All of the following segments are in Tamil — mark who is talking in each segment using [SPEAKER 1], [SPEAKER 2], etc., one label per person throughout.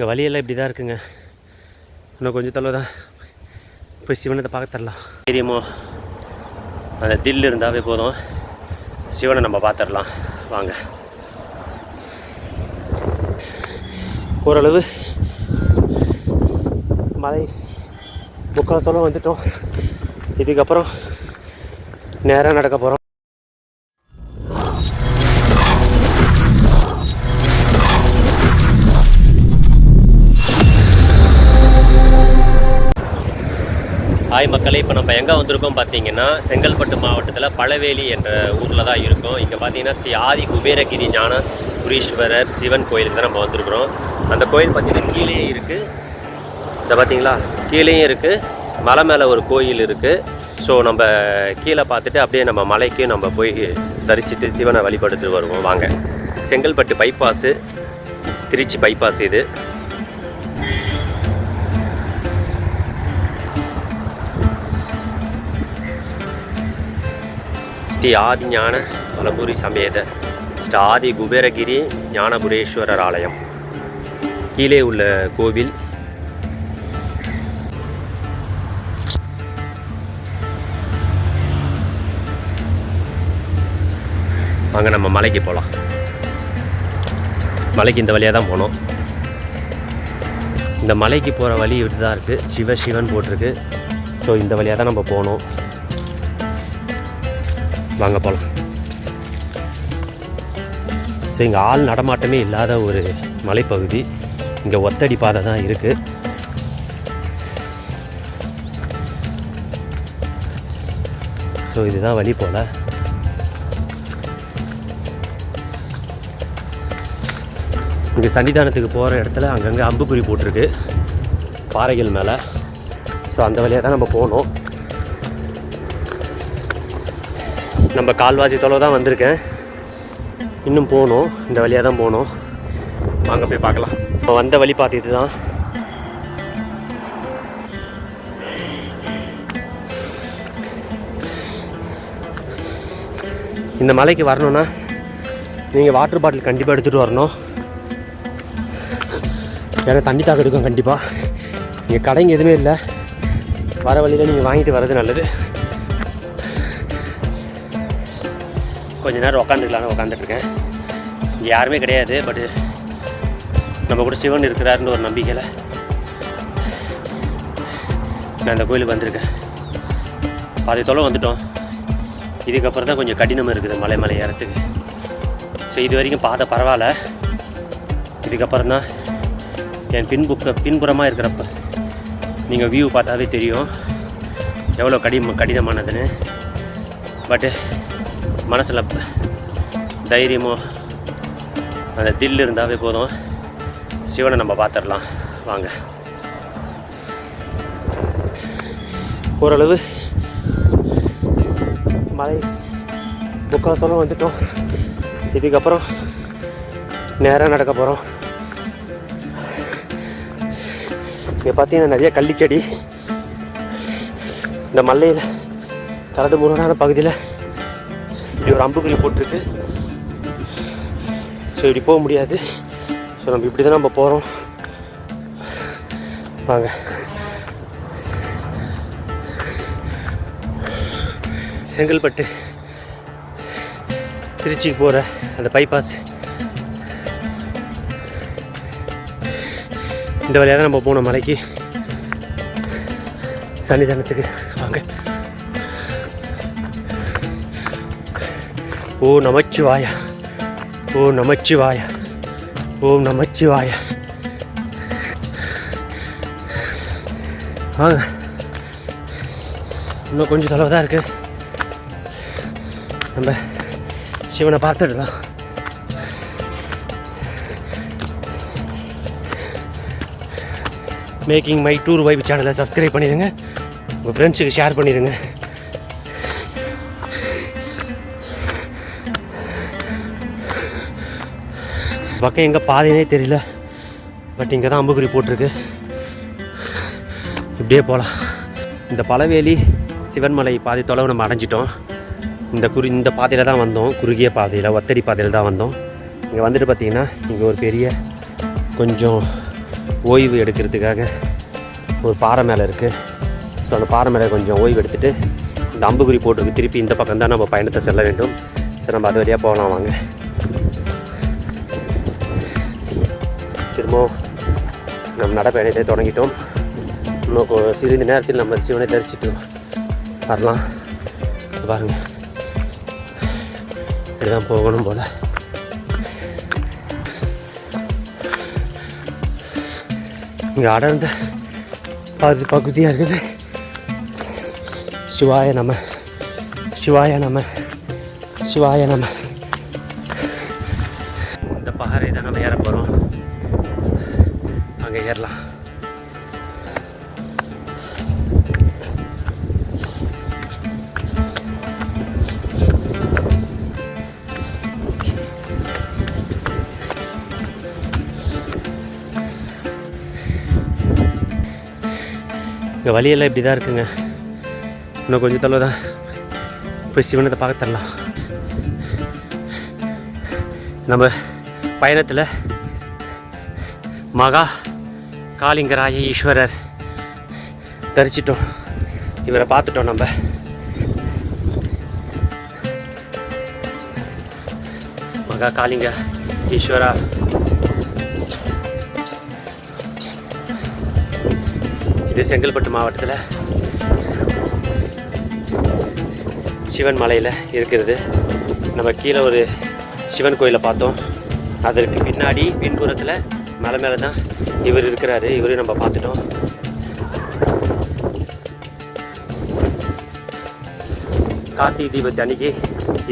[SPEAKER 1] இங்கே வழியெல்லாம் இப்படி தான் இருக்குங்க. இன்னும் கொஞ்சம் தொலை தான். போய் சிவனத்தை பார்க்க தரலாம். தெரியுமோ அந்த தில் இருந்தாவே போதும். சிவனை நம்ம பார்த்துடலாம். வாங்க. ஓரளவு மலை முக்காலத்தோളം வந்துட்டோம். இதுக்கப்புறம் நேராக நடக்க போகிறோம் ஹாய் மக்களே இப்போ நம்ம எங்கே வந்திருக்கோம் பார்த்தீங்கன்னா செங்கல்பட்டு மாவட்டத்தில் பழவேலி என்ற ஊரில் தான் இருக்கோம். இங்கே பார்த்தீங்கன்னா ஸ்ரீ ஆதி குபேரகிரி ஞான குரீஸ்வரர் சிவன் கோயிலுக்கு தான் நம்ம வந்திருக்கிறோம். அந்த கோயில் பார்த்தீங்கன்னா கீழே இருக்குது இதை பார்த்தீங்களா கீழேயும் இருக்குது மலை மேலே ஒரு கோயில் இருக்குது ஸோ நம்ம கீழே பார்த்துட்டு அப்படியே நம்ம மலைக்கு நம்ம போய் தரிசிட்டு சிவனை வழிபடுத்துட்டு வருவோம். வாங்க. செங்கல்பட்டு பைபாஸு திருச்சி பைபாஸ் இது. ஸ்ரீ ஆதி ஞான வலம்புரி சமேத ஸ்ரீ ஆதி குபேரகிரி ஞானபுரேஸ்வரர் ஆலயம். கீழே உள்ள கோவில். வாங்க நம்ம மலைக்கு போகலாம் மலைக்கு இந்த வழியாக தான் போனோம். இந்த மலைக்கு போகிற வழி இப்படி தான் இருக்குது சிவ சிவன் போட்டிருக்கு. ஸோ இந்த வழியாக தான் நம்ம போகணும் வாங்க போகலாம் ஸோ இங்கே ஆள் நடமாட்டமே இல்லாத ஒரு மலைப்பகுதி. இங்கே ஒத்தடி பாதை தான் இருக்குது ஸோ இதுதான் வழி போல். இங்கே சன்னிதானத்துக்கு போகிற இடத்துல அங்கங்கே அம்புக்குறி போட்டிருக்கு. பாறைகள் மேலே. ஸோ அந்த வழியாக தான் நம்ம போகணும். நம்ம கால்வாசி தொலைவு தான் வந்திருக்கேன். இன்னும் போகணும். இந்த வழியாக தான் போகணும். வாங்க போய் பார்க்கலாம். இப்போ வந்த வழி பார்த்து தான் இந்த மலைக்கு வரணும்னா நீங்கள் வாட்டர் பாட்டில் கண்டிப்பாக எடுத்துகிட்டு வரணும். ஏன்னா தண்ணி தாக்கம் எடுக்கும் கண்டிப்பாக இங்கே கடைங்க எதுவுமே இல்லை. வர வழியில் நீங்கள் வாங்கிட்டு வர்றது நல்லது. கொஞ்ச நேரம் உக்காந்துக்கலான்னு உக்காந்துட்ருக்கேன். இங்கே யாருமே கிடையாது பட்டு நம்ம கூட சிவன் இருக்கிறாருன்னு ஒரு நம்பிக்கையில் நான் அந்த கோயிலுக்கு வந்திருக்கேன். பாதி தொலை வந்துட்டோம். இதுக்கப்புறம் தான் கொஞ்சம் கடினம் இருக்குது மலை மலை ஏறத்துக்கு. ஸோ இது வரைக்கும் பாதை பரவாயில்ல. இதுக்கப்புறம் தான் என் பின்புக்க பின்புறமாக இருக்கிறப்ப நீங்கள் வியூ பார்த்தாவே தெரியும். எவ்வளோ கடின கடினமானதுன்னு. பட்டு மனசில் தைரியமோ அந்த தில் இருந்தாவே போதும். சிவனை நம்ம பார்த்துடலாம். வாங்க. ஓரளவு மலை முக்காலத்தோളം வந்துட்டோம். இதுக்கப்புறம் நேராக நடக்க போகிறோம் இங்கே பார்த்தீங்கன்னா நிறைய கள்ளிச்செடி. இந்த மலையில் கரடு முருகனான பகுதியில் இப்படி ஒரு அம்புக்குறி போட்டிருக்கு ஸோ இப்படி போக முடியாது. ஸோ நம்ம இப்படி தான் நம்ம போகிறோம் வாங்க. செங்கல்பட்டு திருச்சிக்கு போகிற அந்த பைபாஸ் இந்த வழியாக தான் நம்ம போனோம் மலைக்கு. சன்னிதானத்துக்கு. வாங்க. ஓ நமச்சிவாய. ஓ நமச்சிவாய. ஓம் நமச்சிவாய. வாங்க. இன்னும் கொஞ்சம் தொலைவு தான் இருக்குது நம்ம சிவனை பார்த்துடலாம். மேக்கிங் மை டூர் வைப் சேனலை சப்ஸ்கிரைப் பண்ணிடுங்க. உங்கள் ஃப்ரெண்ட்ஸுக்கு ஷேர் பண்ணிடுங்க. பக்கம் எங்கே பாதைனே தெரியல. பட் இங்கே தான் அம்புக்குறி போட்டிருக்கு. இப்படியே போகலாம் இந்த பழவேலி சிவன்மலை பாதை தொலைவு நம்ம அடைஞ்சிட்டோம். இந்த குறி இந்த பாதையில் தான் வந்தோம். குறுகிய பாதையில் ஒத்தடி பாதையில் தான் வந்தோம். இங்கே வந்துட்டு பார்த்தீங்கன்னா இங்கே ஒரு பெரிய கொஞ்சம் ஓய்வு எடுக்கிறதுக்காக ஒரு பாறை மேலே இருக்குது ஸோ அந்த பாறை மேலே கொஞ்சம் ஓய்வு எடுத்துகிட்டு இந்த அம்புக்குறி போட்டிருக்கு. திருப்பி இந்த பக்கம் தான் நம்ம பயணத்தை செல்ல வேண்டும். சரி நம்ம அது வழியாக போகலாம் வாங்க. திரும்பவும் நம் நடைப்பயணத்தை தொடங்கிட்டோம். இன்னும் சிறிது நேரத்தில் நம்ம சிவனை தரிச்சிட்டு வரலாம். பாருங்க. இப்படிதான் போகணும் போல. இங்கே அடர்ந்த பகுதி பகுதியாக இருக்குது. சிவாய நம்ம சிவாய நம்ம சிவாய நம்ம இங்கே வழியெல்லாம் இப்படி தான் இருக்குங்க. இன்னும் கொஞ்சம் தொலைவு தான். போய் சிவனத்தை பார்க்க தரலாம். நம்ம பயணத்தில் மகா காளிங்கராய ஈஸ்வரர் தரிச்சிட்டோம். இவரை பார்த்துட்டோம் நம்ம. மகா காளிங்க ஈஸ்வரா. இது செங்கல்பட்டு மாவட்டத்தில் சிவன் மலையில் இருக்கிறது. நம்ம கீழே ஒரு சிவன் கோயிலை பார்த்தோம். அதற்கு பின்னாடி பின்புறத்தில் மலை மேலே தான் இவர் இருக்கிறாரு. இவரையும் நம்ம பார்த்துட்டோம். கார்த்திகை தீபத்து அன்னைக்கு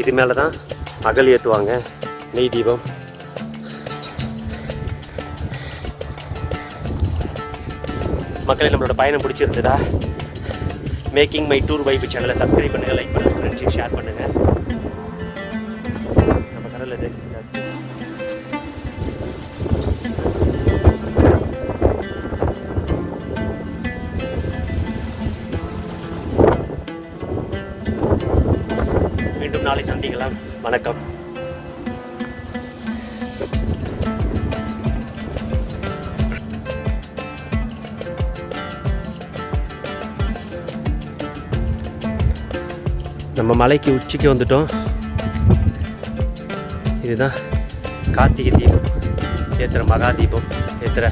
[SPEAKER 1] இது மேலே தான் அகல் ஏற்றுவாங்க நெய் தீபம். மக்களே நம்மளோட பயணம் பிடிச்சிருந்ததா மேக்கிங் மை டூர் வைப்பு சேனலை சப்ஸ்கிரைப் பண்ணுங்க லைக் பண்ணுங்க ஃப்ரெண்ட்ஸுக்கு ஷேர் பண்ணுங்க. நம்ம கடலில் மீண்டும் நாளை சந்திக்கலாம். வணக்கம். நம்ம மலைக்கு உச்சிக்கு வந்துட்டோம். இதுதான் கார்த்திகை தீபம். ஏத்துற மகா தீபம். ஏத்துற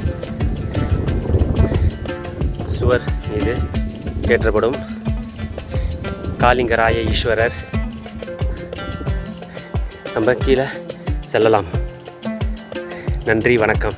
[SPEAKER 1] சுவர் மீது ஏற்றப்படும் காளிங்கராய ஈஸ்வரர். நம்ம கீழே செல்லலாம். நன்றி வணக்கம்.